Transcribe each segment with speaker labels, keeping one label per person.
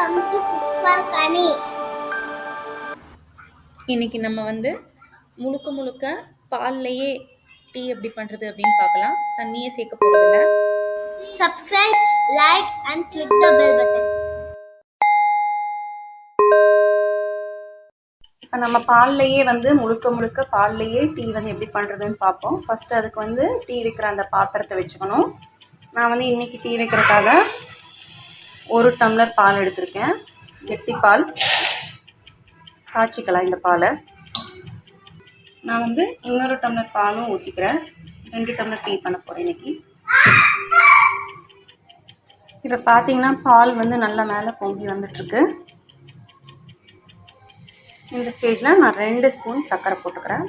Speaker 1: Kanis.
Speaker 2: இன்னைக்கு நம்ம வந்து முழுக்க முழுக்க பால்லையே டீ எப்படி பண்ணுறது அப்படின்னு பார்க்கலாம் தண்ணியே சேர்க்க போகிறதில்ல
Speaker 1: Subscribe, like, and click the bell button.
Speaker 2: இப்போ நம்ம பால்லையே வந்து முழுக்க முழுக்க பால்லையே டீ வந்து எப்படி பண்ணுறதுன்னு பார்ப்போம் ஃபஸ்ட்டு அதுக்கு வந்து டீ வைக்கிற அந்த பாத்திரத்தை வச்சுக்கணும் நான் வந்து இன்றைக்கி டீ வைக்கிறதுக்காக ஒரு டம்ளர் பால் எடுத்திருக்கேன். கெட்டி பால். காய்ச்சிக்கலாம் இந்த பாலை. நான் வந்து இன்னொரு டம்ளர் பாலும் ஊற்றிக்கிறேன் ரெண்டு டம்ளர் டீ பண்ண போகிறேன் இன்னைக்கு. இப்போ பார்த்தீங்கன்னா பால் வந்து நல்லா மேலே பொங்கி வந்துட்டுருக்கு. இந்த ஸ்டேஜில் நான் ரெண்டு ஸ்பூன் சர்க்கரை போட்டுக்கிறேன்.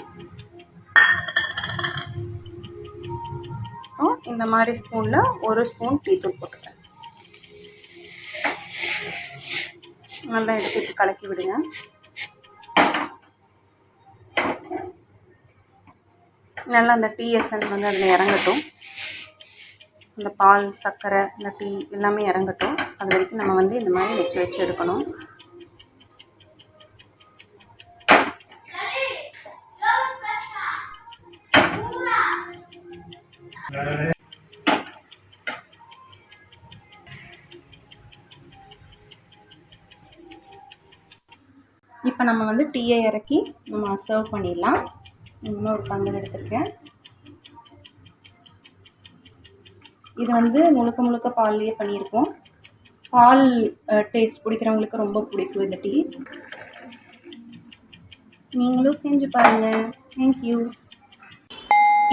Speaker 2: அப்புறம் இந்த மாதிரி ஸ்பூனில் ஒரு ஸ்பூன் டீத்தூள் போட்டுக்கிறேன். நல்லா எடுத்துட்டு கலக்கி விடுங்க. நல்லா அந்த டீ எசன்ஸ் வந்து அதில் இறங்கட்டும். இந்த பால் சர்க்கரை இந்த டீ எல்லாமே இறங்கட்டும். அது வரைக்கும் நம்ம வந்து இந்த மாதிரி வச்சு வச்சு எடுக்கணும். இப்போ நம்ம வந்து டீயை இறக்கி நம்ம சர்வ் பண்ணிடலாம். இன்னும் ஒரு பங்கு எடுத்திருக்கேன். இது வந்து முழுக்க முழுக்க பால்லையே பண்ணியிருக்கோம். பால் டேஸ்ட் பிடிக்கிறவங்களுக்கு ரொம்ப பிடிக்கும் இந்த டீ. நீங்களும் செஞ்சு பாருங்கள் தேங்க்யூ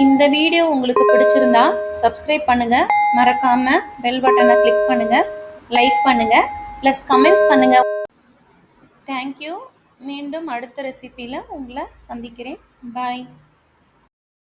Speaker 2: இந்த வீடியோ உங்களுக்கு பிடிச்சிருந்தா சப்ஸ்கிரைப் பண்ணுங்கள் மறக்காமல் பெல் பட்டனை கிளிக் பண்ணுங்கள் லைக் பண்ணுங்கள் ப்ளஸ் கமெண்ட்ஸ் பண்ணுங்கள் தேங்க்யூ மீண்டும் அடுத்த ரெசிபியில் உங்களை சந்திக்கிறேன். பாய்